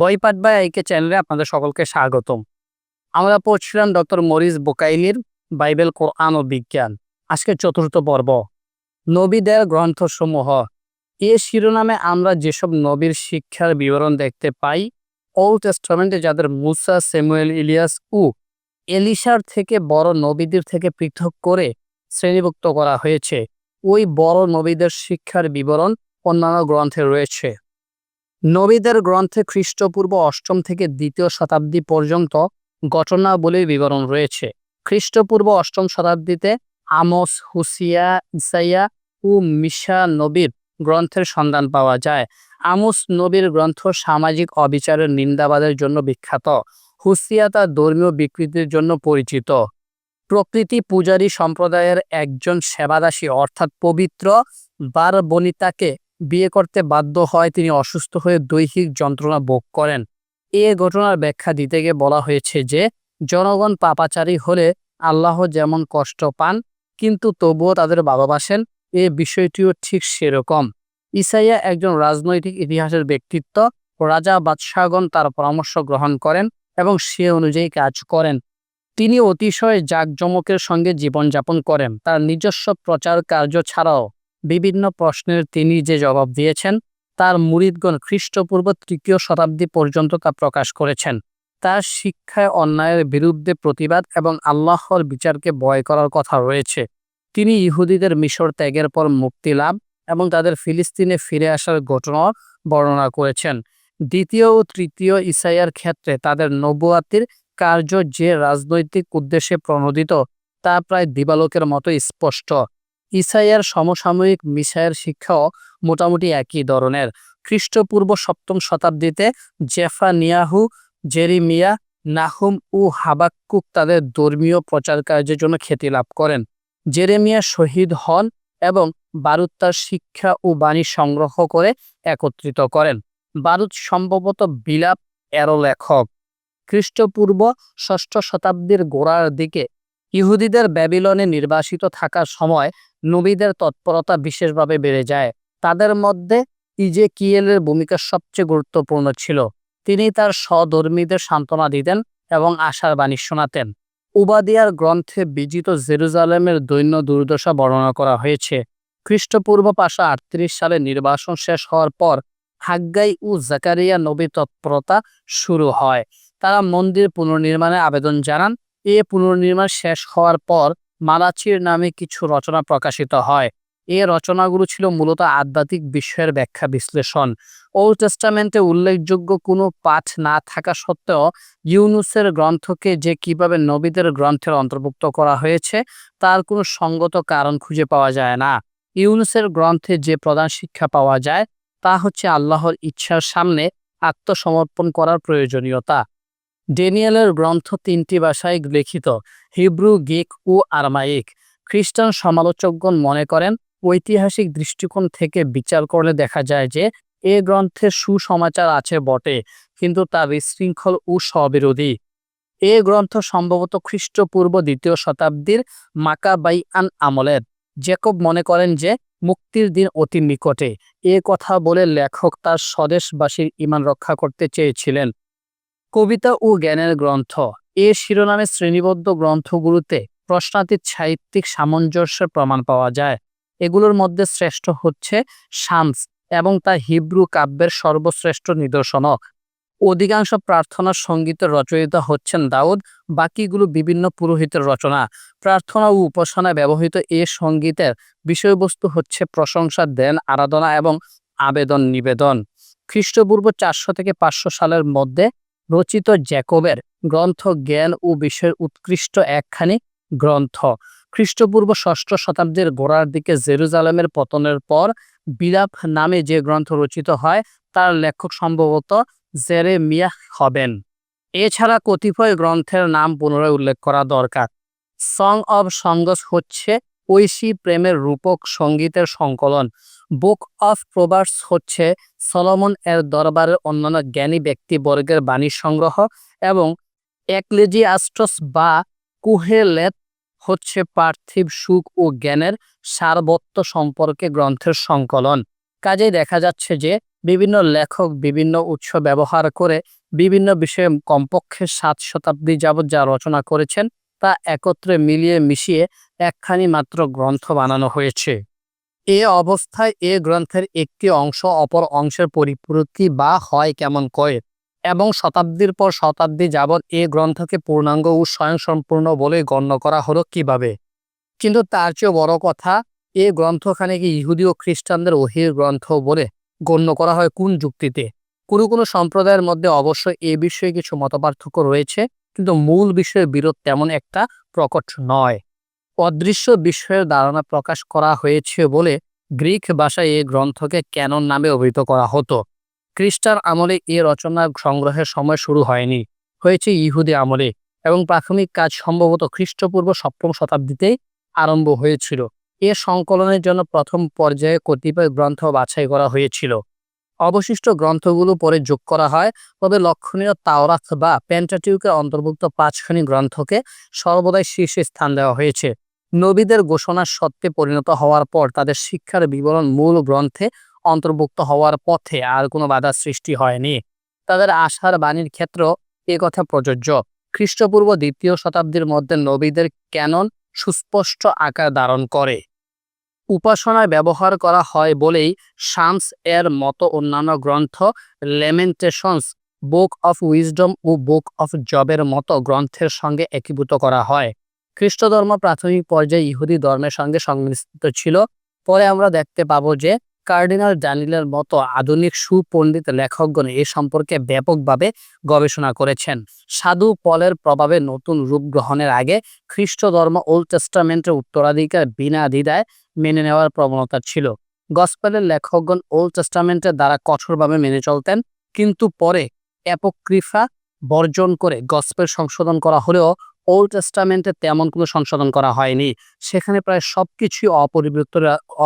বইপাঠ বা আইকে চ্যানেলে আপনাদের সকলকে স্বাগতম। আমরা পড়ছিলাম ডক্টর মরিস বোকাইলির বাইবেল, কোরআন ও বিজ্ঞান। আজকে চতুর্থ পর্ব। নবীদের গ্রন্থসমূহ। এ শিরোনামে আমরা যেসব নবীর শিক্ষার বিবরণ দেখতে পাই ওল্ড টেস্টামেন্টে যাদের মুসা স্যামুয়েল ইলিয়াস ও এলিশার থেকে বড় নবীদের থেকে পৃথক করে শ্রেণীভুক্ত করা হয়েছে, ওই বড় নবীদের শিক্ষার বিবরণ অন্যান্য গ্রন্থে রয়েছে। নবীদের গ্রন্থে খ্রিস্টপূর্ব অষ্টম থেকে দ্বিতীয় শতাব্দী পর্যন্ত ঘটনাবলীর বিবরণ রয়েছে। খ্রিস্টপূর্ব অষ্টম শতাব্দীতে আমস, হুসিয়া, ইসাইয়া ও মিশা নবীর গ্রন্থের সন্ধান পাওয়া যায়। আমস নবীর গ্রন্থ সামাজিক অবিচারের নিন্দাবাদের জন্য বিখ্যাত। হুসিয়া তার ধর্মীয় বিকৃতির জন্য পরিচিত। প্রকৃতি পূজারী সম্প্রদায়ের একজন সেবাদাসী অর্থাৎ পবিত্র বার বনিতাকে বিয়ে করতে বাধ্য হয়, তিনি অসুস্থ হয়ে দৈহিক যন্ত্রণা ভোগ করেন। এ ঘটনার ব্যাখ্যা দিতে গিয়ে বলা হয়েছে যে, জনগণ পাপাচারী হলে আল্লাহ যেমন কষ্ট পান, কিন্তু তবুও তাদের ভালোবাসেন এ বিষয়টিও ঠিক সেরকম। ইসাইয়া একজন রাজনৈতিক ইতিহাসের ব্যক্তিত্ব। রাজা বাদশাহগণ তার পরামর্শ গ্রহণ করেন এবং সে অনুযায়ী কাজ করেন। তিনি অতিশয় জাঁকজমকের সঙ্গে জীবনযাপন করেন। তার নিজস্ব প্রচার কার্য ছাড়াও বিভিন্ন প্রশ্নের তিনি যে জবাব দিয়েছেন, তার মুরিদগণ খ্রিস্টপূর্ব তৃতীয় শতাব্দী পর্যন্ত তা প্রকাশ করেছেন। তার শিক্ষায় অন্যায়ের বিরুদ্ধে প্রতিবাদ এবং আল্লাহর বিচারকে ভয় করার কথা রয়েছে। তিনি ইহুদিদের মিশর ত্যাগের পর মুক্তি লাভ এবং তাদের ফিলিস্তিনে ফিরে আসার ঘটনা বর্ণনা করেছেন। দ্বিতীয় ও তৃতীয় ইসাইয়ার ক্ষেত্রে তাদের নবুয়াতির কার্য যে রাজনৈতিক উদ্দেশ্যে প্রণোদিত, তা প্রায় দিবালোকের মতো স্পষ্ট। ইসাইয়ার সমসাময়িক মিসাইয়ের শিক্ষাও মোটামুটি একই ধরনের। খ্রিস্টপূর্ব সপ্তম শতাব্দীতে জেফানিয়াহু, জেরিমিয়া, নাহুম ও হাবাক্কুক তাদের ধর্মীয় প্রচার কার্যের জন্য খ্যাতি লাভ করেন। জেরেমিয়া শহীদ হন এবং বারুদ তার শিক্ষা ও বাণী সংগ্রহ করে একত্রিত করেন। বারুদ সম্ভবত বিলাপ এরো লেখক। খ্রিস্টপূর্ব ষষ্ঠ শতাব্দীর গোড়ার দিকে ইহুদিদের ব্যাবিলনে নির্বাসিত থাকার সময় নবীদের তৎপরতা বিশেষভাবে বেড়ে যায়। তাদের মধ্যে ইজে কিয়েলের ভূমিকা সবচেয়ে গুরুত্বপূর্ণ ছিল। তিনি তার সধর্মীদের সান্ত্বনা দিতেন এবং আশার বাণী শোনাতেন। উবাদিয়ার গ্রন্থে বিজিত জেরুজালেমের দৈন্য দুর্দশা বর্ণনা করা হয়েছে। খ্রিস্টপূর্ব পাঁচশো আটত্রিশ সালে নির্বাসন শেষ হওয়ার পর হাগ্গাই ও জাকারিয়া নবী তৎপরতা শুরু হয়। তারা মন্দির পুনর্নির্মাণে আবেদন জানান। এ পুনর্নির্মাণ শেষ হওয়ার পর মালাচির নামে কিছু রচনা প্রকাশিত হয়। এ রচনাগুলো ছিল মূলত আধ্যাত্মিক বিষয়ের ব্যাখ্যা বিশ্লেষণ। ওল্ড টেস্টামেন্টে উল্লেখযোগ্য কোনো পাঠ না থাকা সত্ত্বেও ইউনুসের গ্রন্থকে যে কীভাবে নবীদের গ্রন্থের অন্তর্ভুক্ত করা হয়েছে, তার কোনো সঙ্গত কারণ খুঁজে পাওয়া যায় না। ইউনুসের গ্রন্থে যে প্রধান শিক্ষা পাওয়া যায়, তা হচ্ছে আল্লাহর ইচ্ছার সামনে আত্মসমর্পণ করার প্রয়োজনীয়তা। ডেনিয়েলের গ্রন্থ তিনটি ভাষায় লিখিত, হিব্রু গিক ও আরমাইক। খ্রিস্টান সমালোচকগণ মনে করেন, ঐতিহাসিক দৃষ্টিকোণ থেকে বিচার করলে দেখা যায় যে, এ গ্রন্থে সুসমাচার আছে বটে, কিন্তু তা বিশৃঙ্খল ও স্ববিরোধী। এ গ্রন্থ সম্ভবত খ্রিস্টপূর্ব দ্বিতীয় শতাব্দীর মাকাবাইআন আমলের। জেকব মনে করেন যে, মুক্তির দিন অতি নিকটে। এ কথা বলে লেখক তার স্বদেশবাসীর ইমান রক্ষা করতে চেয়েছিলেন। কবিতা ও জ্ঞানের গ্রন্থ। এ শিরোনামে শ্রেণীবদ্ধ গ্রন্থগুলোতে প্রশ্নাতীত সাহিত্যিক সামঞ্জস্যের প্রমাণ পাওয়া যায়। এগুলোর মধ্যে শ্রেষ্ঠ হচ্ছে শামস এবং তা হিব্রু কাব্যের সর্বশ্রেষ্ঠ নিদর্শনক। অধিকাংশ প্রার্থনা সঙ্গীতের রচয়িতা হচ্ছেন দাউদ, বাকিগুলো বিভিন্ন পুরোহিতের রচনা। প্রার্থনা ও উপাসনায় ব্যবহৃত এ সঙ্গীতের বিষয়বস্তু হচ্ছে প্রশংসা দেন আরাধনা এবং আবেদন নিবেদন খ্রিস্টপূর্ব চারশো থেকে পাঁচশো সালের মধ্যে রচিত জ্যাকবের গ্রন্থ জ্ঞান ও বিষয়ের উৎকৃষ্ট একখানি গ্রন্থ। খ্রিস্টপূর্ব ষষ্ঠ শতাব্দীর গোড়ার দিকে জেরুজালেমের পতনের পর বিলাপ নামে যে গ্রন্থ রচিত হয়, তার লেখক সম্ভবত জেরে মিয়া হবেন। এছাড়া কতিপয় গ্রন্থের নাম পুনরায় উল্লেখ করা দরকার। সং অব সংগস হচ্ছে ঐশী প্রেমের রূপক সঙ্গীতের সংকলন। বুক অফ প্রবার্স হচ্ছে সলমন এর দরবারের অন্যান্য জ্ঞানী ব্যক্তিবর্গের বাণী সংগ্রহ এবং একলেজিয়াস্টস বা কুহেলেত হচ্ছে পার্থিব সুখ ও জ্ঞানের সারবত্ত সম্পর্কে গ্রন্থের সংকলন। কাজেই দেখা যাচ্ছে যে বিভিন্ন লেখক বিভিন্ন উৎস ব্যবহার করে বিভিন্ন বিষয়ে কমপক্ষে সাত শতাব্দী যাবৎ যা রচনা করেছেন তা একত্রে মিলিয়ে মিশিয়ে একখানি মাত্র গ্রন্থ বানানো হয়েছে। এ অবস্থায় এ গ্রন্থের একটি অংশ অপর অংশের পরিপূর্তি বা হয় কেমন কয়ে এবং শতাব্দীর পর শতাব্দী যাবৎ এ গ্রন্থকে পূর্ণাঙ্গ ও স্বয়ংসম্পূর্ণ বলে গণ্য করা হলো কীভাবে? কিন্তু তার চেয়ে বড় কথা, এ গ্রন্থখানেকে ইহুদি ও খ্রিস্টানদের ওহির গ্রন্থ বলে গণ্য করা হয় কোন যুক্তিতে? কোনো কোনো সম্প্রদায়ের মধ্যে অবশ্য এ বিষয়ে কিছু মতপার্থক্য রয়েছে, কিন্তু মূল বিষয়ের বিরোধ তেমন একটা প্রকট নয়। অদৃশ্য বিষয়ের ধারণা প্রকাশ করা হয়েছে বলে গ্রিক ভাষায় এই গ্রন্থকে ক্যানন নামে অভিহিত করা হতো। খ্রিস্টান আমলে এ রচনা সংগ্রহের সময় শুরু হয়নি। হয়েছে ইহুদি আমলে এবং প্রাথমিক কাজ সম্ভবত খ্রিস্টপূর্ব সপ্তম শতাব্দীতেই আরম্ভ হয়েছিল। এ সংকলনের জন্য প্রথম পর্যায়ে কতিপয় গ্রন্থ বাছাই করা হয়েছিল। অবশিষ্ট গ্রন্থগুলো পরে যোগ করা হয়, তবে লক্ষণীয় তাওরাত বা প্যান্টাটিউকের অন্তর্ভুক্ত পাঁচখানি গ্রন্থকে সর্বদাই শীর্ষে স্থান দেওয়া হয়েছে। নবীদের ঘোষণার সত্ত্বে পরিণত হওয়ার পর তাদের শিক্ষার বিবরণ মূল গ্রন্থে অন্তর্ভুক্ত হওয়ার পথে আর কোনো বাধা সৃষ্টি হয়নি। তাদের আশার বাণীর ক্ষেত্র এ কথা প্রযোজ্য। খ্রিস্টপূর্ব দ্বিতীয় শতাব্দীর মধ্যে নবীদের ক্যানন সুস্পষ্ট আকার ধারণ করে। উপাসনায় ব্যবহার করা হয় বলেই শামস এর মতো অন্যান্য গ্রন্থ লেমেন্টেশনস বুক অফ উইজডম ও বুক অফ জবের মতো গ্রন্থের সঙ্গে একীভূত করা হয়। খ্রিস্ট ধর্ম প্রাথমিক পর্যায়ে ইহুদি ধর্মের সঙ্গে সংমিশ্রিত ছিল। পরে আমরা দেখতে পাবো যে কার্ডিনাল ড্যানিলের মতো আধুনিক সুপণ্ডিত লেখকগণ এ সম্পর্কে ব্যাপকভাবে গবেষণা করেছেন। সাধু পলের প্রভাবে নতুন রূপ গ্রহণের আগে খ্রিস্ট ধর্ম ওল্ড টেস্টামেন্টের উত্তরাধিকার বিনা দ্বিধায় মেনে নেওয়ার প্রবণতা ছিল। গসপেলের লেখকগণ ওল্ড টেস্টামেন্টের দ্বারা কঠোরভাবে মেনে চলতেন, কিন্তু পরে অ্যাপোক্রিফা বর্জন করে গসপেল সংশোধন করা হলেও ওল্ড টেস্টামেন্টে তেমন কোনো সংশোধন করা হয়নি। সেখানে প্রায় সবকিছুই অপরিবর্তিত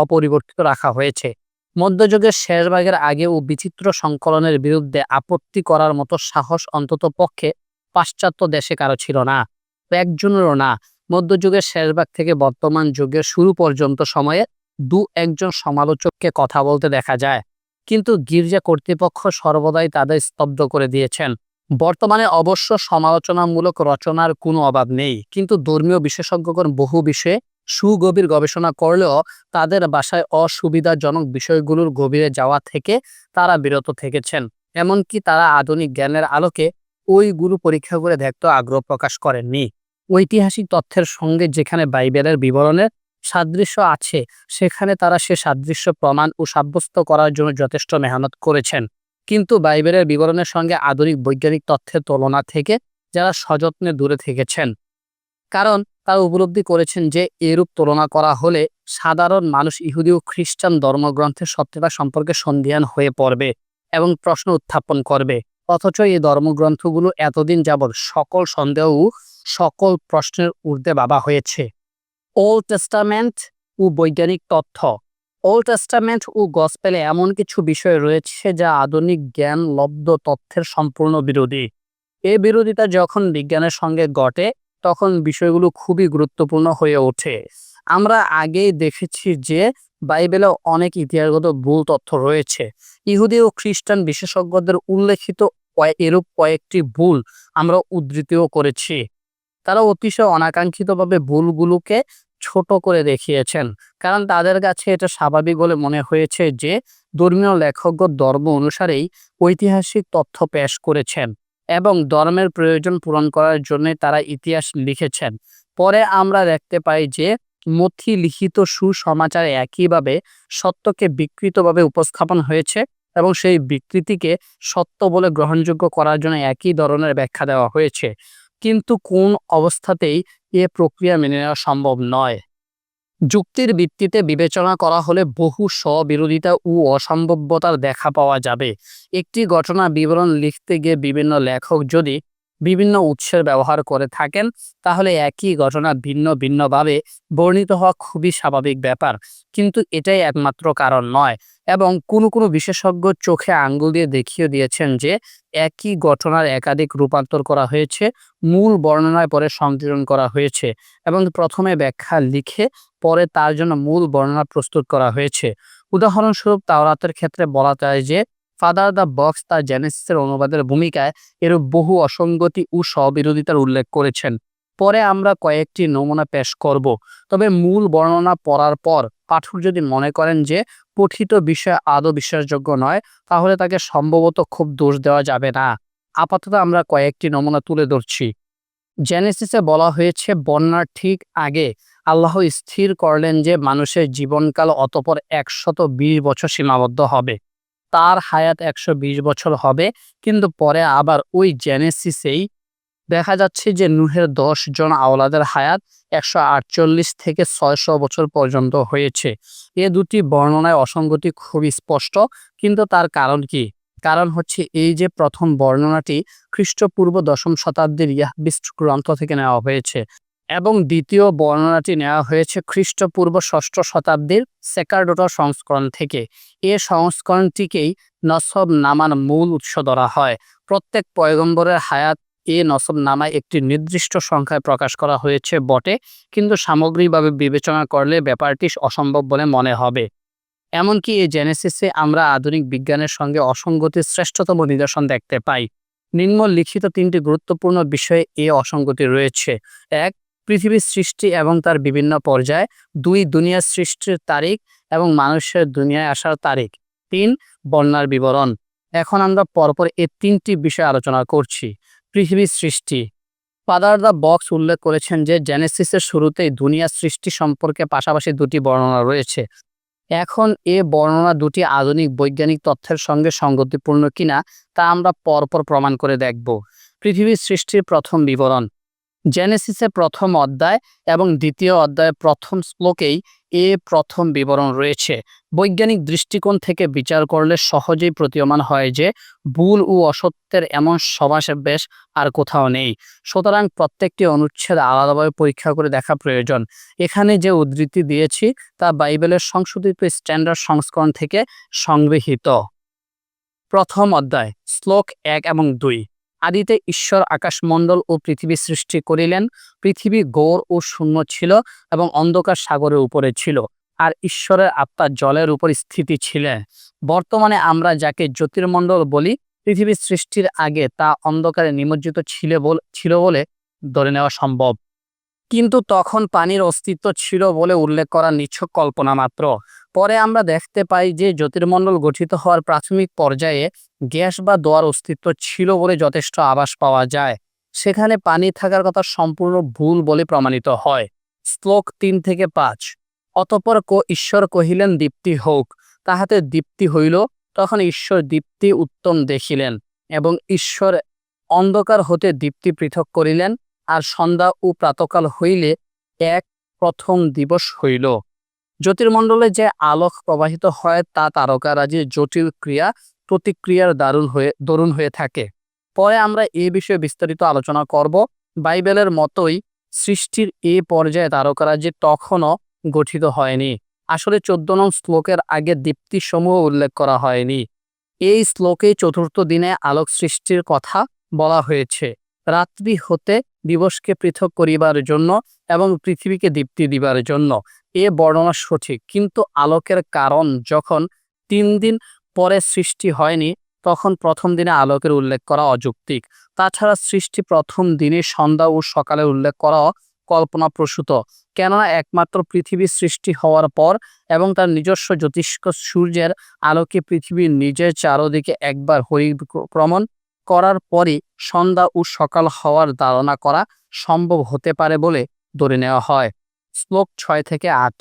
অপরিবর্তিত রাখা হয়েছে। মধ্যযুগের শেষ ভাগের আগে ও বিচিত্র সংকলনের বিরুদ্ধে আপত্তি করার মতো সাহস অন্তত পক্ষে পাশ্চাত্য দেশে কারও ছিল না একজনেরও না। মধ্যযুগের শেষ ভাগ থেকে বর্তমান যুগের শুরু পর্যন্ত সময়ে দু একজন সমালোচককে কথা বলতে দেখা যায়। কিন্তু গির্জা কর্তৃপক্ষ সর্বদাই তাদের স্তব্ধ করে দিয়েছেন। বর্তমানে অবশ্য সমালোচনামূলক রচনার কোনো অভাব নেই। কিন্তু ধর্মীয় বিশেষজ্ঞগণ বহু বিষয়ে সুগভীর গবেষণা করলেও তাদের বাসায় অসুবিধাজনক বিষয়গুলোর গভীরে যাওয়া থেকে তারা বিরত থেকেছেন। এমনকি তারা আধুনিক জ্ঞানের আলোকে ওইগুলো পরীক্ষা করে দেখতে আগ্রহ প্রকাশ করেননি। ঐতিহাসিক তথ্যের সঙ্গে যেখানে বাইবেলের বিবরণের সাদৃশ্য আছে, সেখানে তারা সে সাদৃশ্য প্রমাণ ও সাব্যস্ত করার জন্য যথেষ্ট মেহনত করেছেন। কিন্তু বাইবেলের বিবরণের সঙ্গে আধুনিক বৈজ্ঞানিক তথ্যের তুলনা থেকে যারা সযত্নে দূরে থেকেছেন। কারণ তারা উপলব্ধি করেছেন যে এরূপ তুলনা করা হলে সাধারণ মানুষ ইহুদি ও খ্রিস্টান ধর্মগ্রন্থের সত্যতা সম্পর্কে সন্ধিহান হয়ে পড়বে এবং প্রশ্ন উত্থাপন করবে। অথচ এই ধর্মগ্রন্থগুলো এতদিন যাবৎ সকল সন্দেহ সকল প্রশ্নের ঊর্ধ্বে বাবা হয়েছে। ওল্ড টেস্টামেন্ট ও বৈজ্ঞানিক তথ্য ওল্ড টেস্টামেন্ট ও গসপেলে এমন কিছু বিষয় রয়েছে যা আধুনিক জ্ঞান লব্ধ তথ্যের সম্পূর্ণ বিরোধী। এই বিরোধিতা যখন বিজ্ঞানের সঙ্গে ঘটে, তখন বিষয়গুলো খুবই গুরুত্বপূর্ণ হয়ে ওঠে। আমরা আগেই দেখেছি যে বাইবেলে অনেক ইতিহাসগত ভুল তথ্য রয়েছে। ইহুদি ও খ্রিস্টান বিশেষজ্ঞদের উল্লেখিত এরূপ কয়েকটি ভুল আমরা উদ্ধৃতিও করেছি। তারা অতিশয় অনাকাঙ্ক্ষিতভাবে ভুলগুলোকে ছোট করে দেখিয়েছেন। কারণ তাদের কাছে এটা স্বাভাবিক বলে মনে হয়েছে যে, ধর্মীয় লেখকগণ ধর্ম অনুসারেই ঐতিহাসিক তথ্য পেশ করেছেন এবং ধর্মের প্রয়োজন পূরণ করার জন্য তারা ইতিহাস লিখেছেন। পরে আমরা দেখতে পাই যে, মথি লিখিত সুসমাচারে একইভাবে সত্যকে বিকৃতভাবে উপস্থাপন হয়েছে এবং সেই বিকৃতিকে সত্য বলে গ্রহণযোগ্য করার জন্য একই ধরনের ব্যাখ্যা দেওয়া হয়েছে। কিন্তু কোন অবস্থাতেই এ প্রক্রিয়া মেনে নেওয়া সম্ভব নয়। যুক্তির ভিত্তিতে বিবেচনা করা হলে বহু স্ববিরোধিতা ও অসম্ভব্যতার দেখা পাওয়া যাবে। একটি ঘটনা বিবরণ লিখতে গিয়ে বিভিন্ন লেখক যদি বিভিন্ন উৎসের ব্যবহার করে থাকেন, তাহলে একই ঘটনা ভিন্ন ভিন্নভাবে বর্ণিত হওয়া খুবই স্বাভাবিক ব্যাপার। কিন্তু এটাই একমাত্র কারণ নয় এবং কোনো কোনো বিশেষজ্ঞ চোখে আঙ্গুল দিয়ে দেখিয়ে দিয়েছেন যে একই ঘটনার একাধিক রূপান্তর করা হয়েছে, মূল বর্ণনায় পরে সংযোজন করা হয়েছে এবং প্রথমে ব্যাখ্যা লিখে পরে তার জন্য মূল বর্ণনা প্রস্তুত করা হয়েছে। উদাহরণস্বরূপ তাওরাতের ক্ষেত্রে বলা যায় যে ফাদার দ্য বক্স তার জেনেসিসের অনুবাদের ভূমিকায় এর বহু অসঙ্গতি ও স্ববিরোধিতার উল্লেখ করেছেন। পরে আমরা কয়েকটি নমুনা পেশ করব। তবে মূল বর্ণনা পড়ার পর পাঠক যদি মনে করেন যে পঠিত বিষয় আদৌ বিশ্বাসযোগ্য নয়, তাহলে তাকে সম্ভবত খুব দোষ দেওয়া যাবে না। আপাতত আমরা কয়েকটি নমুনা তুলে ধরছি। জেনেসিসে বলা হয়েছে, বন্যার ঠিক আগে আল্লাহ স্থির করলেন যে মানুষের জীবনকাল অতপর একশত বিশ বছর সীমাবদ্ধ হবে। তার হায়াত একশো বিশ বছর হবে, কিন্তু পরে আবার ওই জেনেসিসেই দেখা যাচ্ছে যে নুহের দশ জন আওলাদের হায়াত একশো আটচল্লিশ থেকে ছয়শো বছর পর্যন্ত হয়েছে। এ দুটি বর্ণনায় অসঙ্গতি খুবই স্পষ্ট, কিন্তু তার কারণ কি? কারণ হচ্ছে এই যে প্রথম বর্ণনাটি খ্রিস্টপূর্ব দশম শতাব্দীর ইয়াহবিস্ট গ্রন্থ থেকে নেওয়া হয়েছে। এবং দ্বিতীয় বর্ণনাটি নেওয়া হয়েছে খ্রিস্টপূর্ব ষষ্ঠ শতাব্দীর সেকারডোটা সংস্করণ থেকে। এ সংস্করণটিকেই নসব নামার মূল উৎস ধরা হয়। প্রত্যেক পয়গম্বরের হায়াত এ নসব নামায় একটি নির্দিষ্ট সংখ্যায় প্রকাশ করা হয়েছে বটে, কিন্তু সামগ্রিকভাবে বিবেচনা করলে ব্যাপারটি অসম্ভব বলে মনে হবে। এমনকি এই জেনেসিসে আমরা আধুনিক বিজ্ঞানের সঙ্গে অসঙ্গতির শ্রেষ্ঠতম নিদর্শন দেখতে পাই। নিম্নলিখিত তিনটি গুরুত্বপূর্ণ বিষয়ে এ অসঙ্গতি রয়েছে। এক পৃথিবীর সৃষ্টি এবং তার বিভিন্ন পর্যায়, দুই দুনিয়ার সৃষ্টির তারিখ এবং মানুষের দুনিয়ায় আসার তারিখ। তিন, বন্যার বিবরণ। এখন আমরা পরপর এই তিনটি বিষয় আলোচনা করছি। পৃথিবীর সৃষ্টি। ফাদার দ্য বক্স উল্লেখ করেছেন যে জেনেসিসের শুরুতেই দুনিয়া সৃষ্টি সম্পর্কে পাশাপাশি দুটি বর্ণনা রয়েছে। এখন এ বর্ণনা দুটি আধুনিক বৈজ্ঞানিক তথ্যের সঙ্গে সঙ্গতিপূর্ণ কিনা তা আমরা পরপর প্রমাণ করে দেখব। পৃথিবীর সৃষ্টির প্রথম বিবরণ। জেনেসিসে প্রথম অধ্যায় এবং দ্বিতীয় অধ্যায়ে প্রথম শ্লোকেই এ প্রথম বিবরণ রয়েছে। বৈজ্ঞানিক দৃষ্টিকোণ থেকে বিচার করলে সহজেই প্রতীয়মান হয় যে, ভুল ও অসত্যের এমন সমাবেশ আর কোথাও নেই। সুতরাং প্রত্যেকটি অনুচ্ছেদ আলাদাভাবে পরীক্ষা করে দেখা প্রয়োজন। এখানে যে উদ্ধৃতি দিয়েছি, তা বাইবেলের সংশোধিত স্ট্যান্ডার্ড সংস্করণ থেকে সংগৃহীত। প্রথম অধ্যায়, শ্লোক এক এবং দুই। আদিতে ঈশ্বর আকাশমণ্ডল ও পৃথিবী সৃষ্টি করিলেন। পৃথিবী গৌর ও শূন্য ছিল এবং অন্ধকার সাগরের উপরে ছিল। আর ঈশ্বরের আত্মা জলের উপর স্থিতি ছিলেন। বর্তমানে আমরা যাকে জ্যোতির্মণ্ডল বলি পৃথিবীর সৃষ্টির আগে তা অন্ধকারে নিমজ্জিত ছিল ছিল বলে ধরে নেওয়া সম্ভব। কিন্তু তখন পানির অস্তিত্ব ছিল বলে উল্লেখ করা নিছক কল্পনা মাত্র। পরে আমরা দেখতে পাই যে জ্যোতির্মণ্ডল গঠিত হওয়ার প্রাথমিক পর্যায়ে গ্যাস বা দোয়ার অস্তিত্ব ছিল বলে যথেষ্ট আভাস পাওয়া যায়। সেখানে পানি থাকার কথা সম্পূর্ণ ভুল বলে প্রমাণিত হয়। শ্লোক তিন থেকে পাঁচ। অতপর ক ঈশ্বর কহিলেন, দীপ্তি হোক। তাহাতে দীপ্তি হইল। তখন ঈশ্বর দীপ্তি উত্তম দেখিলেন এবং ঈশ্বর অন্ধকার হতে দীপ্তি পৃথক করিলেন। আর সন্ধ্যা ও প্রাতকাল হইলে এক প্রথম দিবস হইল। জ্যোতির্মণ্ডলে যে আলোক প্রবাহিত হয়, তা তারকারাজির জটিল ক্রিয়া প্রতিক্রিয়ার দারুণ হয়ে, দরুণ হয়ে থাকে। পরে আমরা এ বিষয়ে বিস্তারিত আলোচনা করব। বাইবেলের মতোই সৃষ্টির এ পর্যায়ে তারকারাজি তখনও গঠিত হয়নি। আসলে চোদ্দ নং শ্লোকের আগে দীপ্তিসমূহ উল্লেখ করা হয়নি। এই শ্লোকে চতুর্থ দিনে আলোক সৃষ্টির কথা বলা হয়েছে। রাত্রি হতে দিবসকে পৃথক করিবার জন্য এবং পৃথিবীকে দীপ্তি দিবার জন্য। এ বর্ণনা সঠিক। কিন্তু আলোকের কারণ যখন তিন দিন পরে সৃষ্টি হয়নি, তখন প্রথম দিনে আলোকের উল্লেখ করা অযৌক্তিক। তাছাড়া সৃষ্টি প্রথম দিনে সন্ধ্যা ও সকালে উল্লেখ করা কল্পনাপ্রসূত। কেননা একমাত্র পৃথিবীর সৃষ্টি হওয়ার পর এবং তার নিজস্ব জ্যোতিষ্ক সূর্যের আলোকে পৃথিবীর নিজের চারদিকে একবার হরিক্রমণ করার পরই সন্ধ্যা ও সকাল হওয়ার ধারণা করা সম্ভব হতে পারে বলে ধরে নেওয়া হয়। শ্লোক ছয় থেকে আট।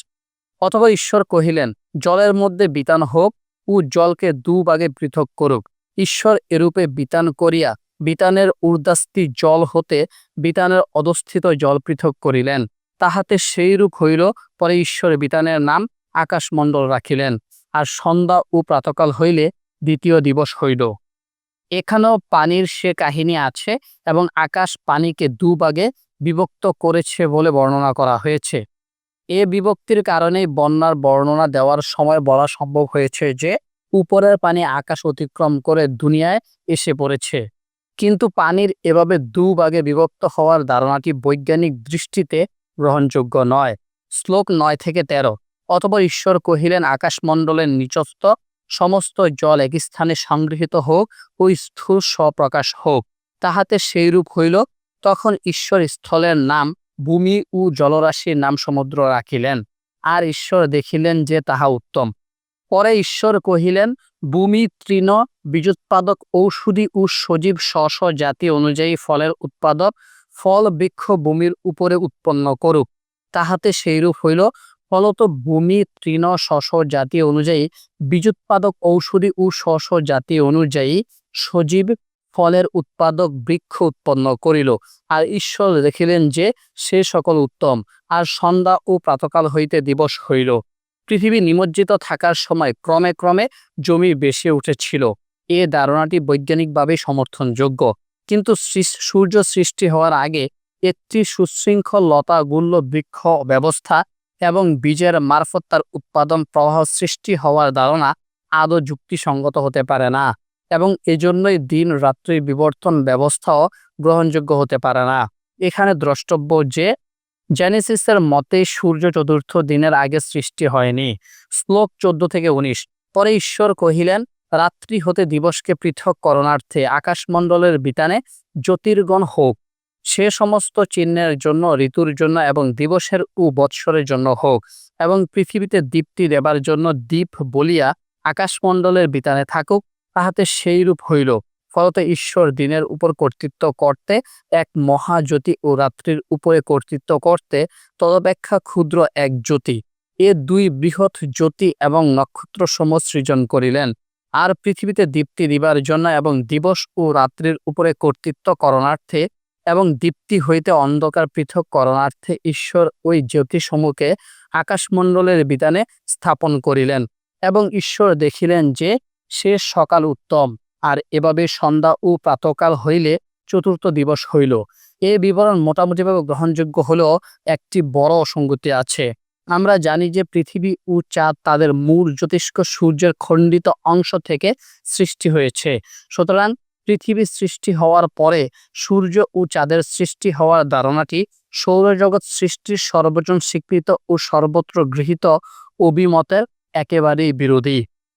অথবা ঈশ্বর কহিলেন, জলের মধ্যে বিতান হোক ও জলকে দুভাগে পৃথক করুক। ঈশ্বর এরূপে বিতান করিয়া বিতানের ঊর্ধ্বাস্তি জল হতে বিতানের অধস্থিত জল পৃথক করিলেন। তাহাতে সেই রূপ হইল, পরে ঈশ্বর বিতানের নাম আকাশমণ্ডল রাখিলেন। আর সন্ধ্যা ও প্রাতকাল হইলে দ্বিতীয় দিবস হইল। এখানেও পানির সে কাহিনী আছে এবং আকাশ পানিকে দুভাগে বিভক্ত করেছে বলে বর্ণনা করা হয়েছে। এ বিভক্তির কারণেই বন্যার বর্ণনা দেওয়ার সময় বলা সম্ভব হয়েছে যে, উপরের পানি আকাশ অতিক্রম করে দুনিয়ায় এসে পড়েছে। কিন্তু পানির এভাবে দুভাগে বিভক্ত হওয়ার ধারণাটি বৈজ্ঞানিক দৃষ্টিতে গ্রহণযোগ্য নয়। শ্লোক নয় থেকে তেরো অথবা ঈশ্বর কহিলেন, আকাশমণ্ডলের নিচস্থ সমস্ত জল এক স্থানে সংগৃহীত হোক ও স্থূল স্বপ্রকাশ হোক, তাহাতে সেইরূপ হইল, তখন ঈশ্বর স্থলের নাম ভূমি ও জলরাশির নাম সমুদ্র রাখিলেন, আর ঈশ্বর দেখিলেন যে তাহা উত্তম। পরে ঈশ্বর কহিলেন, ভূমি, তৃণ, বীজোৎপাদক, ঔষধি ও সজীব স্ব জাতি অনুযায়ী ফলের উৎপাদক, ফল বৃক্ষ ভূমির উপরে উৎপন্ন করুক, তাহাতে সেইরূপ হইল ফলত ভূমি, তৃণ শস্য জাতি অনুযায়ী বীজোৎপাদক ঔষধি ও শস্য জাতি অনুযায়ী সজীব ফলের উৎপাদক বৃক্ষ উৎপন্ন করিল। আর ঈশ্বর দেখিলেন যে সে সকল উত্তম, আর সন্ধ্যা ও প্রাতকাল হইতে দিবস হইল। পৃথিবী নিমজ্জিত থাকার সময় ক্রমে ক্রমে জমি বেশি উঠেছিল। এ ধারণাটি বৈজ্ঞানিকভাবে সমর্থনযোগ্য। কিন্তু সূর্য সৃষ্টি হওয়ার আগে একটি সুশৃঙ্খল লতা গুল্ল বৃক্ষ ব্যবস্থা এবং বীজের মারফত তার উৎপাদন প্রবাহ সৃষ্টি হওয়ার ধারণা আদৌ যুক্তিসঙ্গত হতে পারে না এবং এজন্যই দিন রাত্রি বিবর্তন ব্যবস্থাও গ্রহণযোগ্য হতে পারে না। এখানে দ্রষ্টব্য যে, জেনেসিসের মতে সূর্য চতুর্থ দিনের আগে সৃষ্টি হয়নি, শ্লোক চোদ্দ থেকে উনিশ। পরে ঈশ্বর কহিলেন, রাত্রি হতে দিবসকে পৃথক করণার্থে আকাশমণ্ডলের বিতানে জ্যোতির্গণ হোক। সে সমস্ত চিহ্নের জন্য, ঋতুর জন্য এবং দিবসের ও বৎসরের জন্য হোক এবং পৃথিবীতে দীপ্তি দেবার জন্য দীপ বলিয়া আকাশমণ্ডলের বিতানে থাকুক, তাহাতে সেইরূপ হইল। ফলতে ঈশ্বর দিনের উপর কর্তৃত্ব করতে, এক মহাজ্যোতি ও রাত্রির উপরে কর্তৃত্ব করতে, তদপেক্ষা ক্ষুদ্র এক জ্যোতি। এ দুই বৃহৎ জ্যোতি এবং নক্ষত্র সৃজন করিলেন। আর পৃথিবীতে দীপ্তি দিবার জন্য এবং দিবস ও রাত্রির উপরে কর্তৃত্ব করণার্থে এবং দীপ্তি হইতে অন্ধকার পৃথক করণার্থে ঈশ্বর ওই জ্যোতিসমূহকে আকাশমণ্ডলের বিধানে স্থাপন করিলেন এবং ঈশ্বর দেখিলেন যে সে সকাল উত্তম, আর এভাবে সন্ধ্যা ও প্রাতকাল হইলে চতুর্থ দিবস হইল। এ বিবরণ মোটামুটিভাবে গ্রহণযোগ্য হলেও একটি বড় অসঙ্গতি আছে। আমরা জানি যে পৃথিবী ও চাঁদ তাদের মূল জ্যোতিষ্ক সূর্যের খণ্ডিত অংশ থেকে সৃষ্টি হয়েছে। সুতরাং পৃথিবী সৃষ্টি হওয়ার পরে সূর্য ও চাঁদের সৃষ্টি হওয়ার ধারণাটি সৌরজগৎ সৃষ্টির সর্বজন স্বীকৃত ও সর্বত্র গৃহীত অভিমতের একেবারেই বিরোধী।